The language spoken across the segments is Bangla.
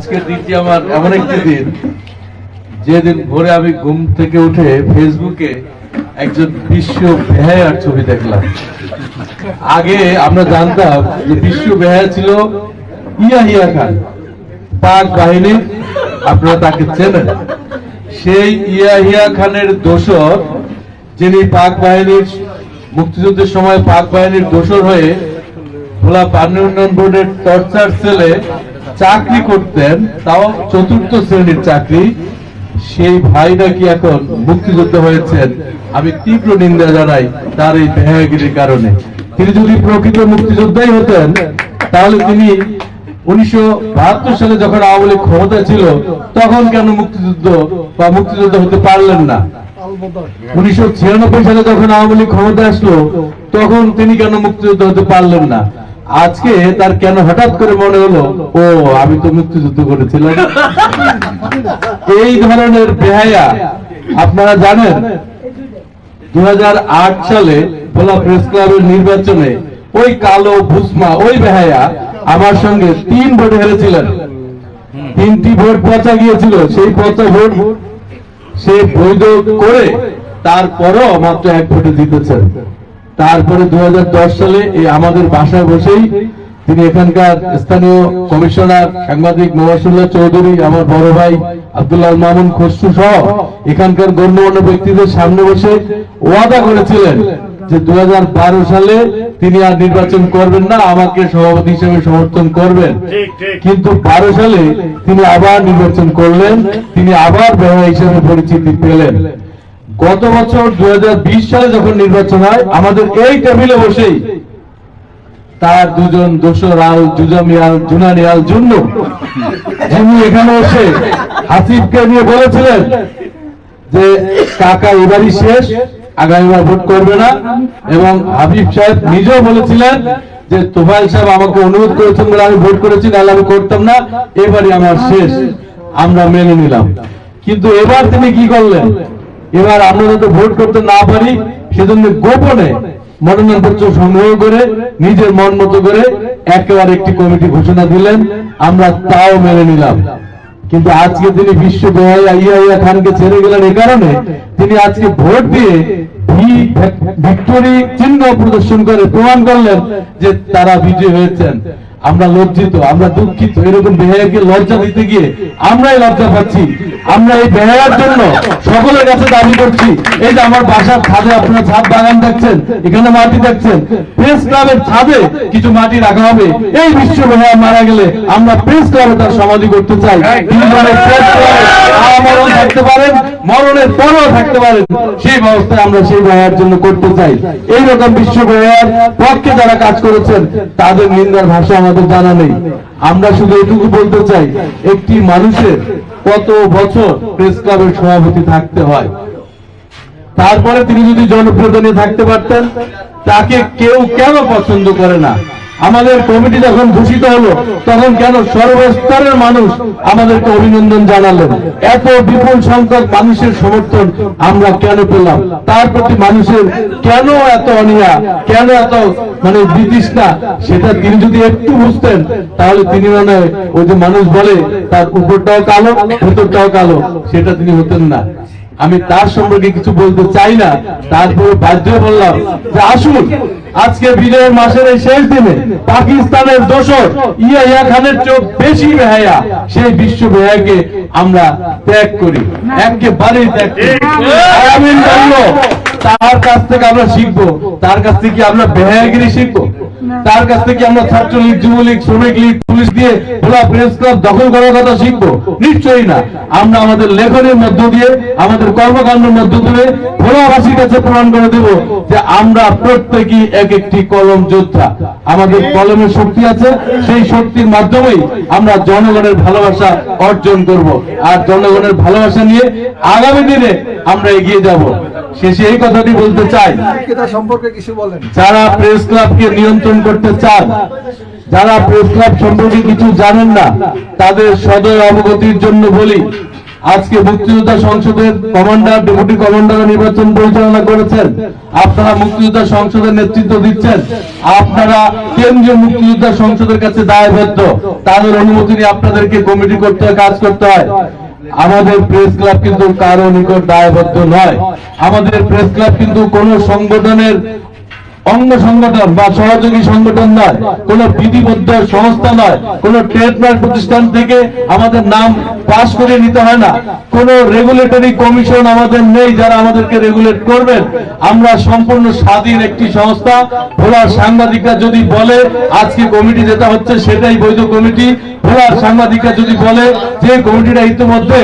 আজকের দিনটি আমার এমন একটি দিন, যেদিন ভোরে আমি ঘুম থেকে উঠে ফেসবুকে একজন বিশ্ব বেহায়ার ছবি দেখলাম। আগে আমরা জানতাম যে বিশ্ব বেহায়া ছিল ইয়াহিয়া খান। পাক বাহিনীর আপনারা তাকে চেনেন। সেই ইয়া ইয়াহিয়া খানের দোসর, যিনি পাক বাহিনীর মুক্তিযুদ্ধের সময় পাক বাহিনীর দোসর হয়ে ভোলা পানি উন্নয়ন বোর্ডের টর্চার সেলে চাকরি করতেন, তাও চতুর্থ শ্রেণির চাকরি। সেই ভাই নাকি এখন মুক্তিযুদ্ধ হয়েছেন। আমি তীব্র নিন্দা জানাই তার এই বেহাগিরির কারণে। তিনি যদি প্রকৃত মুক্তিযোদ্ধাই হতেন, তাহলে তিনি উনিশশো বাহাত্তর সালে যখন আওয়ামী লীগ ক্ষমতা ছিল, তখন কেন মুক্তিযুদ্ধ বা মুক্তিযুদ্ধ হতে পারলেন না? উনিশশো ছিয়ানব্বই সালে যখন আওয়ামী লীগ ক্ষমতা আসলো, তখন তিনি কেন মুক্তিযুদ্ধ হতে পারলেন না? আজকে তার কেন হঠাৎ করে মনে হলো, ও, আমি তো মুক্তিযুদ্ধ করেছিলাম। এই ধরনের বেহায়া, আপনারা জানেন দু হাজার আট সালে ভোলা প্রেস ক্লাবের নির্বাচনে ওই কালো ভুসমা, ওই বেহায়া আমার সঙ্গে তিন ভোট হেরেছিলেন। তিনটি ভোট পচা গিয়েছিল, সেই পচা ভোট সে বৈধ করে তারপরও মাত্র এক ভোটে জিতেছেন। তারপরে দু হাজার দশ সালে এই আমাদের বাসায় বসেই তিনি এখানকার স্থানীয় কমিশনার সাংবাদিক মহাসুল্লাহ চৌধুরী আমার বড় ভাই আব্দুল্লাহ মামুন খসরু সহ এখানকার গণ্যমান্য ব্যক্তিদের সামনে বসে ওয়াদা করেছিলেন যে দু হাজার বারো সালে তিনি আর নির্বাচন করবেন না আমাকে সভাপতি হিসেবে সমর্থন করবেন। কিন্তু বারো সালে তিনি আবার নির্বাচন করলেন তিনি আবার বেহা হিসেবে পরিচিতি পেলেন। গত বছর দু হাজার বিশ সালে যখন নির্বাচন হয়, আমাদের এই টেবিলে বসেই তার দুজন দোসর আল জুজামিয়াল, জুনানিয়াল, জুন্ন, যিনি এখানে এসে হাসিবকে নিয়ে বলেছিলেন যে, কাকা, এবারই শেষ, আগামীবার ভোট করবে না। এবং হাবিব সাহেব নিজেও বলেছিলেন যে তোফাইল সাহেব আমাকে অনুরোধ করেছেন বলে আমি ভোট করেছি, নাহলে আমি করতাম না, এবারই আমার শেষ, আমরা মেনে নিলাম। কিন্তু এবার তিনি কি করলেন? এবার আমরা যাতে ভোট করতে না পারি, সেজন্য গোপনে মনোনয়নপত্র সংগ্রহ করে, নিজের মন মতো করে একেবারে একটি কমিটি ঘোষণা দিলেন, আমরা তাও মেনে নিলাম। কিন্তু আজকে তিনি বিশ্ব বেহাইয়া ইয়া খানকে ছেড়ে গেলেন এ কারণে তিনি আজকে ভোট দিয়ে ভিক্টোরি চিহ্ন প্রদর্শন করে প্রমাণ করলেন যে তারা বিজয় হয়েছেন। আমরা লজ্জিত আমরা দুঃখিত। এরকম বেহায়াকে লজ্জা দিতে গিয়ে আমরাই লজ্জা পাচ্ছি। আমরা এই বেহায়ার জন্য সকলের কাছে দাবি করছি। এই যে আমার বাসার ছাদে আপনারা ছাদ বাগান দেখছেন এখানে মাটি দেখছেন। প্রেস ক্লাবের ছাদে কিছু মাটি রাখা হবে। এই বিশ্ব বেহায়া মারা গেলে আমরা প্রেস ক্লাবে তার সমাধি করতে চাই। তিনি প্রেস ক্লাবে থাকতে পারেন। মরণের পরেও থাকতে পারেন সেই ব্যবস্থা আমরা সেই বেহায়ার জন্য করতে চাই। এইরকম বিশ্ব বেহায়ার পক্ষে যারা কাজ করেছেন, তাদের নিন্দার ভাষা আমাদের জানা নেই। আমরা শুধু এটুকু বলতে চাই, একটি মানুষের কত বছর প্রেস ক্লাবের সভাপতি থাকতে হয়? তারপরে তিনি যদি জনপ্রিয়তা নিয়ে থাকতে পারতেন, তাকে কেউ কেন পছন্দ করে না? আমাদের কমিটি যখন ঘোষিত হলো, তখন কেন সর্বস্তরের মানুষ আমাদেরকে অভিনন্দন জানালেন? এত বিপুল সংখ্যক মানুষের সমর্থন আমরা কেন পেলাম? তার প্রতি মানুষের কেন এত অনিয়া কেন এত মানে বিতৃষ্ণা? সেটা তিনি যদি একটু বুঝতেন, তাহলে তিনি মানে ওই যে মানুষ বলে, তার উপরটাও কালো, ভেতরটাও কালো, সেটা তিনি হতেন না। আমি তার সম্পর্কে কিছু বলতে চাই না, তারপরে বাধ্য বললাম যে আসুন, আজকে বিজয়ের মাসের এই শেষ দিনে পাকিস্তানের দোষর ইয়া খানের চোখ বেশি বেহায়া, সেই বিশ্ব বেহায়াকে আমরা ত্যাগ করি, একেবারেই ত্যাগ করি। তার কাছ থেকে আমরা শিখব, তার কাছ থেকে আমরা বেহায়াগিরি শিখব? তার কাছ থেকে আমরা ছাত্রলীগ, যুবলীগ শ্রমিক লীগ পুলিশ দিয়ে ভোলা প্রেস ক্লাব দখল করার কথা শিখব। নিশ্চয়ই না। আমরা আমাদের লেখনের মধ্য দিয়ে আমাদের কর্মকাণ্ডের মধ্য দিয়ে ভোলাবাসীর কাছে প্রমাণ করে দেব যে আমরা প্রত্যেকই এক একটি কলম যোদ্ধা। আমাদের কলমের শক্তি আছে সেই শক্তির মাধ্যমেই আমরা জনগণের ভালোবাসা অর্জন করব। আর জনগণের ভালোবাসা নিয়ে আগামী দিনে আমরা এগিয়ে যাব। শেষে এই কথাটি বলতে চাই। সম্পর্কে কিছু বলেন। যারা প্রেস ক্লাবকে নিয়ন্ত্রণ করতে চান যারা প্রেস ক্লাব সম্পর্কে কিছু জানেন না, তাদের সদয় অবগতির জন্য বলি, আজকে মুক্তিযোদ্ধা সংসদের কমান্ডার, ডেপুটি কমান্ডার নির্বাচন পরিচালনা করেছেন। আপনারা মুক্তিযোদ্ধা সংসদের নেতৃত্ব দিচ্ছেন। আপনারা কেন্দ্রীয় মুক্তিযোদ্ধা সংসদের কাছে দায়বদ্ধ। তাদের অনুমতি নিয়ে আপনাদেরকে কমিটি করতে হয়, কাজ করতে হয়। আমাদের প্রেস ক্লাব কিন্তু কারও নিকট দায়বদ্ধ নয়। আমাদের প্রেস ক্লাব কিন্তু কোন সংগঠনের অঙ্গ সংগঠন বা সহযোগী সংগঠন নয়, কোন বিধিবদ্ধ সংস্থা নয়, কোন ট্রেডমার্ক প্রতিষ্ঠান থেকে আমাদের নাম পাস করে নিতে হয় না। কোন রেগুলেটরি কমিশন আমাদের নেই যারা আমাদেরকে রেগুলেট করবেন। আমরা সম্পূর্ণ স্বাধীন একটি সংস্থা। ভোলার সাংবাদিকরা যদি বলে, আজকে কমিটি যেটা হচ্ছে সেটাই বৈধ কমিটি ভোলার সাংবাদিকরা যদি বলে যে কমিটিটা ইতিমধ্যে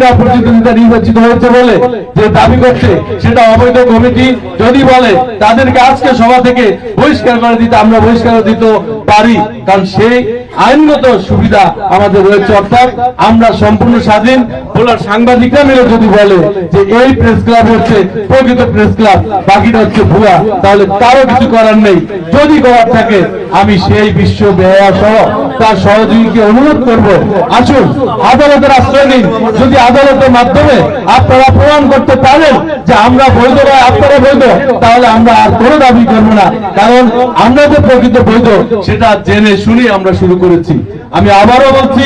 বিনা প্রতিদ্বন্দ্বিতা নির্বাচিত হয়েছে বলে যে দাবি করছে, সেটা অবৈধ কমিটি যদি বলে, তাদেরকে আজকে সভা থেকে বহিষ্কার করে দিতে আমরা বহিষ্কার দিতে পারি। কারণ সেই আইনগত সুবিধা আমাদের রয়েছে, অর্থাৎ আমরা সম্পূর্ণ স্বাধীন। বলার সাংবাদিকরা মিলে যদি বলে যে এই প্রেস ক্লাব হচ্ছে প্রকৃত প্রেস ক্লাব বাকিটা হচ্ছে ভুয়া, তাহলে কারও কিছু করার নেই। যদি করার থাকে, আমি সেই বিশ্ব বেহা সহ তার সহযোগীকে অনুরোধ করব। আসুন, আদালতের আশ্রয় নিন। যদি আদালতের মাধ্যমে আপনারা প্রমাণ করতে পারেন যে আমরা বৈধ বা আপনারা বৈধ, তাহলে আমরা আর কোনো দাবি করব না। কারণ আমরা যে প্রকৃত বৈধ, সেটা জেনে শুনে আমরা শুরু করেছি। আমি আবারও বলছি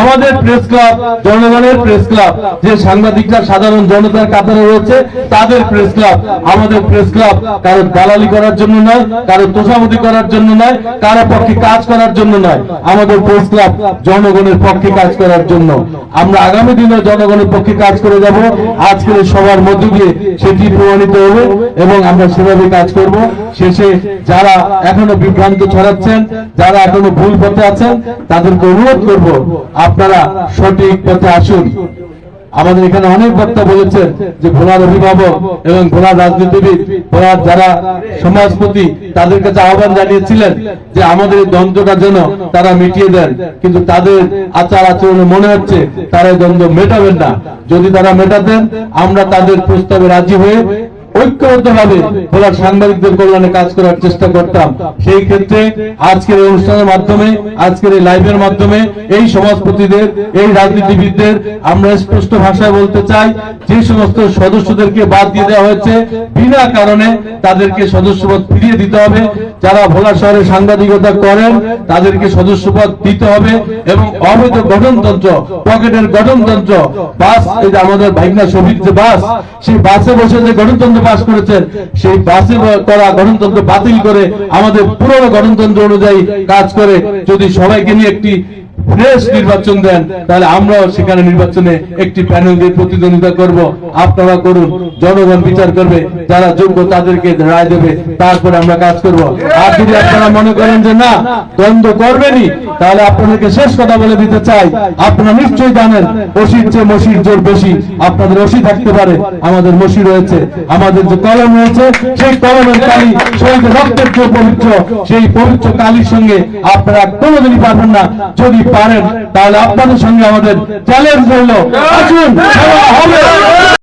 আমাদের প্রেস ক্লাব জনগণের প্রেস ক্লাব যে সাংবাদিকরা সাধারণ জনতার কাতারে রয়েছে, তাদের প্রেস ক্লাব আমাদের প্রেস ক্লাব কারও দালালি করার জন্য নয় কারও তোষামতি করার জন্য নয়, কারও পক্ষে কাজ করার জন্য নয়, আমাদের প্রেস ক্লাব জনগণের পক্ষে কাজ করার জন্য। আমরা আগামী দিনে জনগণের পক্ষে কাজ করে যাব, আজকের সবার মধ্য দিয়ে সেটি প্রমাণিত হবে এবং আমরা সেভাবে কাজ করব। শেষে যারা এখনও বিভ্রান্ত ছড়াচ্ছেন, যারা এখনও ভুল পথে আছেন, তাদেরকে অনুরোধ করব আপনারা সঠিক পথে আসুন। আমাদের এখানে অনেক বক্তা বলেছেন যে ভোলার অভিভাবক এবং ভোলার রাজনীতিবিদ, ভোলার যারা সমাজপতি, তাদের কাছে আহ্বান জানিয়েছিলেন যে আমাদের এই দ্বন্দ্বটা যেন তারা মিটিয়ে দেন। কিন্তু তাদের আচার আচরণে মনে হচ্ছে তারা এই দ্বন্দ্ব মেটাবেন না। যদি তারা মেটাতেন, আমরা তাদের প্রস্তাবে রাজি হয়ে ঐক্যবদ্ধভাবে ভোলার সাংবাদিকদের কল্যাণে কাজ করার চেষ্টা করতাম। সেই ক্ষেত্রে আজকের এই অনুষ্ঠানের মাধ্যমে, আজকের এই লাইভের মাধ্যমে এই সমাজপতিদের, এই রাজনীতিবিদদের আমরা স্পষ্ট ভাষায় বলতে চাই, যে সমস্ত সদস্যদেরকে বাদ দিয়ে দেওয়া হয়েছে, বিনা কারণে তাদেরকে সদস্যপদ ফিরিয়ে দিতে হবে। যারা ভোলা শহরে সাংবাদিকতা করেন, তাদেরকে সদস্যপদ দিতে হবে এবং অবৈধ গঠনতন্ত্র, পকেটের গঠনতন্ত্র, বাস, এই যে আমাদের ভাইগনা শফিক যে বাস, সেই বাসে বসে যে গঠনতন্ত্র পাস করেছেন, সেই বাসে করা গঠনতন্ত্র বাতিল করে আমাদের পুরনো গঠনতন্ত্র অনুযায়ী কাজ করে যদি সবাইকে নিয়ে একটি ফ্রেশ নির্বাচন দেন, তাহলে আমরাও সেখানে নির্বাচনে একটি প্যানেল দিয়ে প্রতিদ্বন্দ্বিতা করব। আপনারা করুন, জনগণ বিচার করবে, যারা যোগ্য তাদেরকে রায় দেবে, তারপরে আমরা কাজ করব। আর যদি আপনারা মনে করেন যে না, দ্বন্দ্ব করবেনই, তাহলে আপনাদেরকে শেষ কথা বলে দিতে চাই। আপনারা নিশ্চয়ই জানেন অসির চেয়ে মসির জোর বেশি। আপনাদের অসি থাকতে পারে, আমাদের মসি রয়েছে। আমাদের যে কলম রয়েছে, সেই কলমের কালি শহীদ রক্তের যে পবিত্র, সেই পবিত্র কালির সঙ্গে আপনারা কোনোদিনই পারবেন না। যদি পারেন তাহলে আপনাদের সঙ্গে আমাদের চ্যালেঞ্জ রইল। আসুন